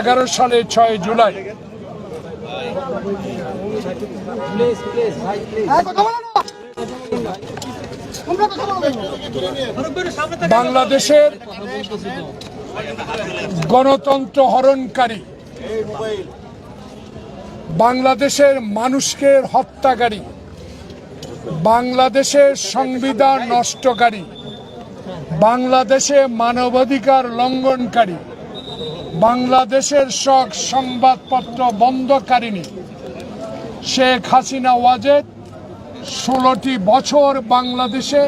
এগারো সালে ছয় জুলাই। বাংলাদেশের গণতন্ত্র হরণকারী, বাংলাদেশের মানুষকে হত্যাকারী, বাংলাদেশের সংবিধান নষ্টকারী, বাংলাদেশে মানবাধিকার লঙ্ঘনকারী বাংলাদেশের সব সংবাদপত্র বন্ধকারিণী শেখ হাসিনা ওয়াজেদ ষোলোটি বছর বাংলাদেশে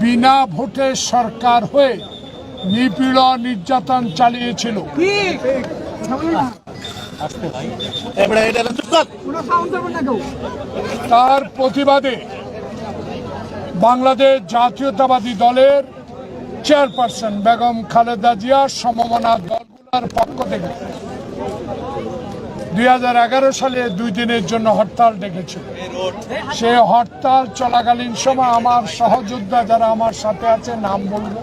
বিনা ভোটে সরকার হয়ে নিপীড়ন নির্যাতন চালিয়েছিল। তার প্রতিবাদে বাংলাদেশ জাতীয়তাবাদী দলের চেয়ারপারসন বেগম খালেদা জিয়া সমমনা দলগুলোর পক্ষ থেকে দুই সালে দুই দিনের জন্য হরতাল ডেকেছিল। সে হরতাল চলাকালীন সময় আমার সহযোদ্ধা যারা আমার সাথে আছে, নাম বলব।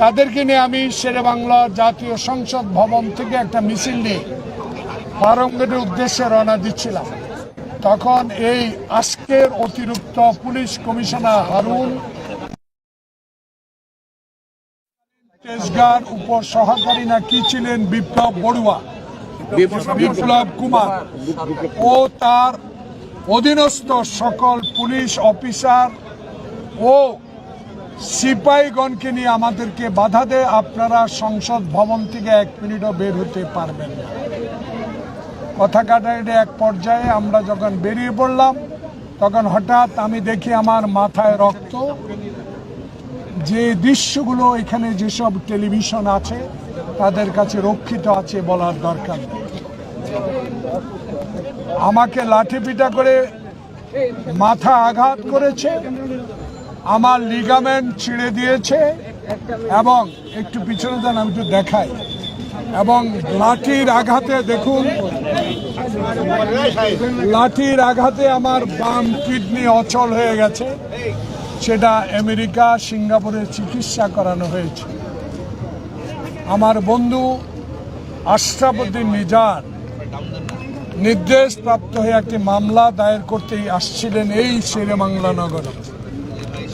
তাদেরকে নিয়ে আমি শেরে বাংলা জাতীয় সংসদ ভবন থেকে একটা মিছিল নিয়ে পারঙ্গের উদ্দেশ্যে রওনা দিচ্ছিলাম। তখন এই আজকের অতিরিক্ত পুলিশ কমিশনার হারুন তেজগার উপর সহকারী না কি ছিলেন বিপ্লব বড়ুয়া? বিপ্লব কুমার ও তার অধীনস্থ সকল পুলিশ অফিসার ও সিপাহীগণকে নিয়ে আমাদেরকে বাধা দেয় আপনারা সংসদ ভবন থেকে এক মিনিটও বের হতে পারবেন না। কথা কাটাকাটি এক পর্যায়ে আমরা যখন বেরিয়ে পড়লাম তখন হঠাৎ আমি দেখি আমার মাথায় রক্ত যে দৃশ্যগুলো এখানে যেসব টেলিভিশন আছে, তাদের কাছে রক্ষিত আছে বলার দরকার আমাকে লাঠি পিটা করে মাথা আঘাত করেছে, আমার লিগামেন্ট ছিঁড়ে দিয়েছে এবং একটু পিছনে যান, আমি একটু দেখাই। এবং লাঠির আঘাতে দেখুন, লাঠির আঘাতে আমার বাম কিডনি অচল হয়ে গেছে। সেটা আমেরিকা, সিঙ্গাপুরে চিকিৎসা করানো হয়েছে। আমার বন্ধু আশরাফুদ্দিন নিজার নির্দেশ প্রাপ্ত হয়ে একটি মামলা দায়ের করতেই আসছিলেন এই শেরে বাংলা নগরে।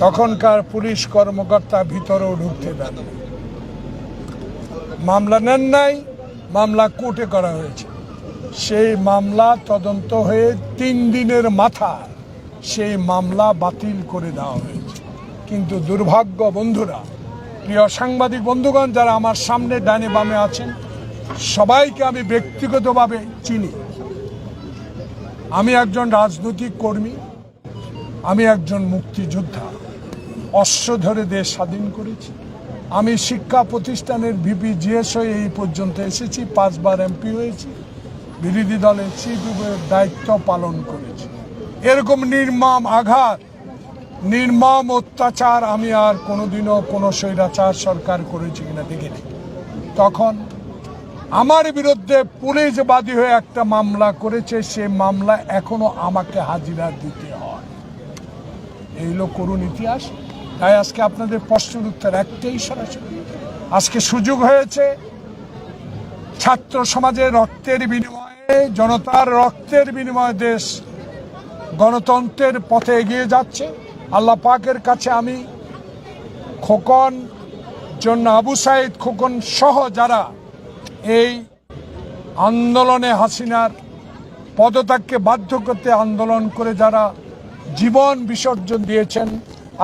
তখনকার পুলিশ কর্মকর্তা ভিতরেও ঢুকতে দেন মামলা নেন নাই, মামলা কোর্টে করা হয়েছে। সেই মামলা তদন্ত হয়ে তিন দিনের মাথা সেই মামলা বাতিল করে দেওয়া হয়েছে। কিন্তু দুর্ভাগ্য বন্ধুরা, প্রিয় সাংবাদিক বন্ধুগণ, যারা আমার সামনে ডানে বামে আছেন, সবাইকে আমি ব্যক্তিগতভাবে চিনি। আমি একজন রাজনৈতিক কর্মী, আমি একজন মুক্তিযোদ্ধা অশ্ব ধরে দেশ স্বাধীন করেছি। আমি শিক্ষা প্রতিষ্ঠানের ভিপি জিএস হয়ে এই পর্যন্ত এসেছি, পাঁচবার এমপি হয়েছি, বিরোধী দলের চিফ দায়িত্ব পালন করেছি। এরকম নির্মম আঘাত নির্মম অত্যাচার আমি আর কোনোদিনও কোনো স্বৈরাচার সরকার করেছি কিনা দেখিনি। তখন আমার বিরুদ্ধে পুলিশ বাদী হয়ে একটা মামলা করেছে, সে মামলা এখনও আমাকে হাজিরা দিতে হয়। এই হলো করুণ ইতিহাস। তাই আজকে আপনাদের প্রশ্নের উত্তর একটাই সরাসরি। আজকে সুযোগ হয়েছে ছাত্র সমাজের রক্তের বিনিময়ে, জনতার রক্তের বিনিময়ে দেশ গণতন্ত্রের পথে এগিয়ে যাচ্ছে। আল্লাহ পাকের কাছে আমি খোকন, জন্য আবু সাইদ খোকন সহ যারা এই আন্দোলনে হাসিনার পদত্যাগকে বাধ্য করতে আন্দোলন করে যারা জীবন বিসর্জন দিয়েছেন,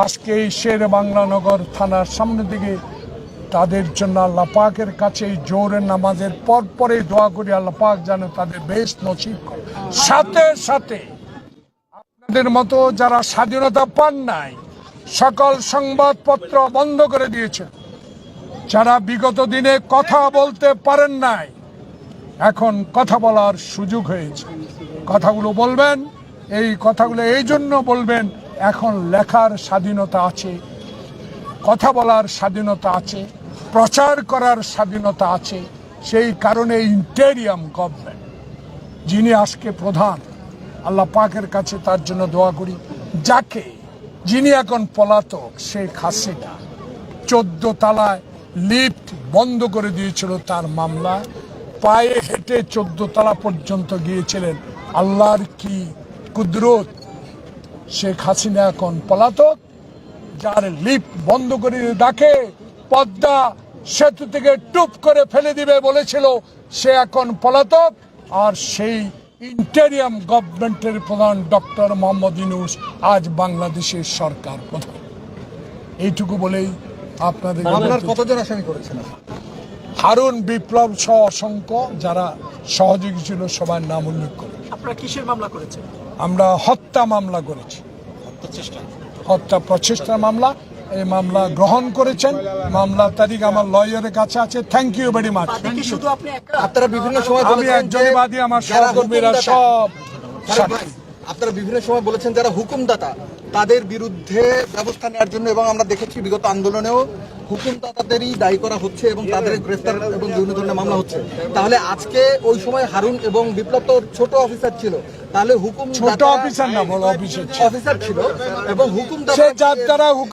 আজকে এই শের বাংলানগর থানার সামনে দিকে তাদের জন্য আল্লাহ পাকের কাছে এই জোরের নামাজের পর পরে দোয়া করি, আল্লাহ পাক যেন তাদের বেশ নসিব। সাথে সাথে আপনাদের মতো যারা স্বাধীনতা পান নাই, সকল সংবাদপত্র বন্ধ করে দিয়েছে যারা বিগত দিনে কথা বলতে পারেন নাই, এখন কথা বলার সুযোগ হয়েছে। কথাগুলো বলবেন, এই কথাগুলো এই জন্য বলবেন, এখন লেখার স্বাধীনতা আছে, কথা বলার স্বাধীনতা আছে, প্রচার করার স্বাধীনতা আছে, সেই কারণে ইন্টেরিয়াম গভর্নমেন্ট, যিনি আজকে প্রধান আল্লাহ পাকের কাছে তার জন্য দোয়া করি। যাকে যিনি এখন পলাতক শেখ হাসিনা চোদ্দ তালায় লিফট বন্ধ করে দিয়েছিল তার মামলা। পায়ে হেঁটে চোদ্দ তালা পর্যন্ত গিয়েছিলেন। আল্লাহর কি কুদরত? শেখ হাসিনা এখন পলাতক, যার লিফট বন্ধ করে ডাকে, পদ্মা সেতু থেকে টুপ করে ফেলে দিবে বলেছিল, সে এখন পলাতক। আর সেই ইন্টেরিয়াম গভর্নমেন্টের প্রধান ডক্টর মোহাম্মদ ইনুস আজ বাংলাদেশের সরকার প্রধান। এইটুকু বলেই আপনাদের কতজন আসামি করেছেন? হারুন বিপ্লব সহ অসংখ্য যারা সহযোগী ছিল সবার নাম উল্লেখ করে আপনারা কিসের মামলা করেছেন? আমরা হত্যা মামলা করেছি। হত্যা প্রচেষ্টার মামলা। এই মামলা গ্রহণ করেছেন। মামলা তারিখ আমার লয়ারের কাছে আছে। থ্যাংক ইউ ভেরি মাচ আপনারা বিভিন্ন সময় আমি বলেছেন একজন যে বাদী আমার সহকর্মীরা সব আপনারা বিভিন্ন সময় বলেছেন যারা হুকুমদাতা তাদের বিরুদ্ধে ব্যবস্থা নেওয়ার জন্য এবং আমরা দেখেছি বিগত আন্দোলনেও হুকুমদাতাদেরই দায়ী করা হচ্ছে এবং তাদের গ্রেফতার এবং বিভিন্ন ধরনের মামলা হচ্ছে। তাহলে আজকে ওই সময় হারুন এবং বিপ্লব তো ছোট অফিসার ছিল। তাহলে হুকুম ছোট অফিসার না বড় অফিসার ছিল। অফিসার ছিল। এবং হুকুম সে যার দ্বারা